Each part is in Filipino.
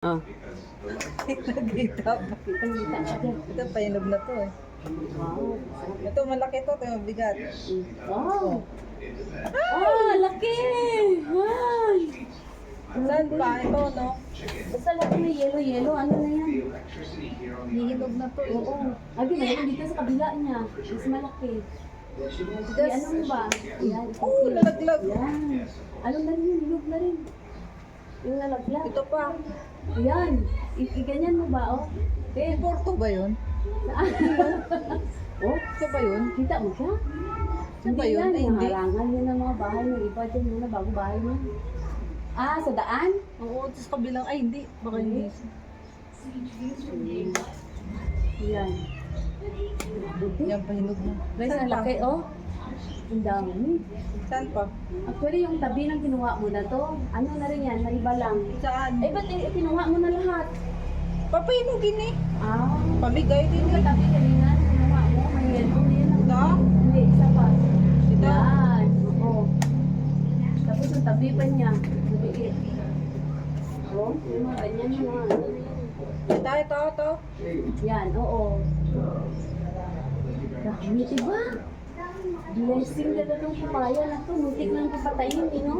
Oh. Nagita. Ito, painog na to eh. Wow. Ito, malaki to. Ito, mabigat. Wow. Ah, laki! Ay! Saan pa? Ito, no? Basta laki na yellow-yellow. Ano na yan? Hihinog na to. eh. Oo. Agi, mayroon dito sa kabila niya. Mas malaki. Sige, ano ba? Yan. Oh, nalaglag. Yan. Ano na rin? Hinog na rin. Yung nalaglag. Ito pa. Yan. I- I-ganyan mo ba, oh? Eh, Porto ba yun? oh, Ito ba yun? kita mo siya? Siya ba yun? Ay, hindi. Harangan yun ng mga bahay ng iba dyan muna bago bahay mo. Ah, sa daan? Oo, sa kabilang. Ay, hindi. Baka hindi. Yan. Yan, pahinog na. Guys, Saan ang laki, oh. Ang dami. Saan pa? Actually, yung tabi ng kinuha mo na to, ano na rin yan, naiba lang. Saan? Eh, ba't eh, kinuha mo na lahat? Papahinugin eh. Ah, Pamigay din yung eh. tabi kanina, kinuha mo, may yellow din. Ito? Hindi, isa pa. Ito? Yan, oo. Tapos yung tabi pa niya, maliit. Oh, yung mga ganyan yung mga ano. Ito, ito, ito. Yan, oo. Dami, diba? Blessing na itong papaya na to. Muntik lang papatayin, eh, no?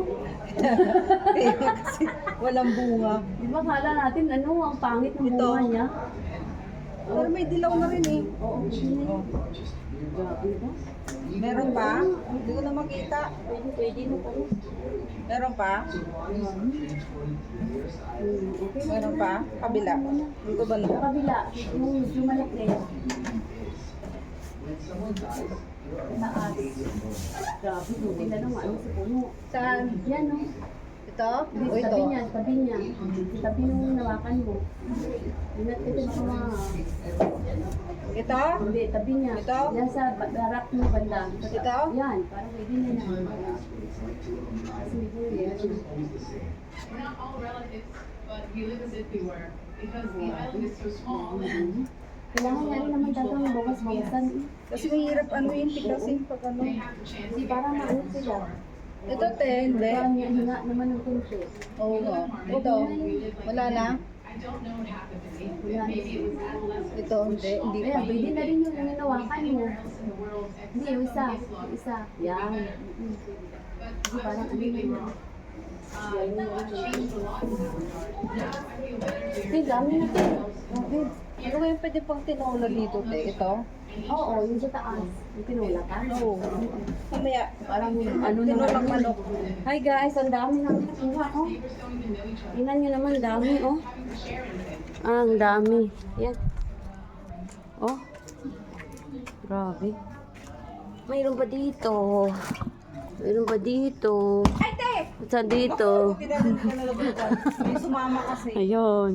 Kasi walang bunga. Di ba kala natin, ano, ang pangit ng Ito. bunga niya? Pero may dilaw na rin eh. Oo, Oh. Meron pa? Hindi ko na makita. Pwede, pwede na pala. Meron pa? Meron pa? Kabila. Dito ba na? kabila, yung malaki. Taas. Grabe, buti na lang ano sa? Yan, no? Ito? O ito? tabi niya, tabi niya. Tabi nung nawakan mo. Ingat ka din sa mga... Ito? Hindi, tabi niya. Ito? Yan sa ba- barak mo banda. Ito? Yan, parang pwede na yan. Kasi yan. We're not all relatives, but we live as if we were. Because the island is so small and Kailangan nga rin naman talagang bawas-bawasan. eh. Kasi mahirap ano yun, tigasin pag ano. Kasi para maano sila. Ito te, hindi. Parang nga hinga naman ng kunti. Oo nga. Ito, wala na. Ito, hindi. Hindi Ayan, pwede na rin yung nanawakan mo. Hindi, yung isa. Yung isa. Yan. Kasi parang ano yun. That changed a lot in that regard. Now I feel better to Kasi dami na ito. Okay. Ano ba yung pwede pang tinola dito te? Ito? Oo, yung sa taas. Yung pinula ka. Oo. Mamaya. Parang ano na Tinulang manok. Hi guys, ang dami ng nakuha oh. Tingnan nyo naman, dami oh. Ah, ang dami. Yan. Oh. Grabe. Mayroon pa dito. Mayroon pa dito. Ay te! Saan dito? May sumama kasi. Ayun.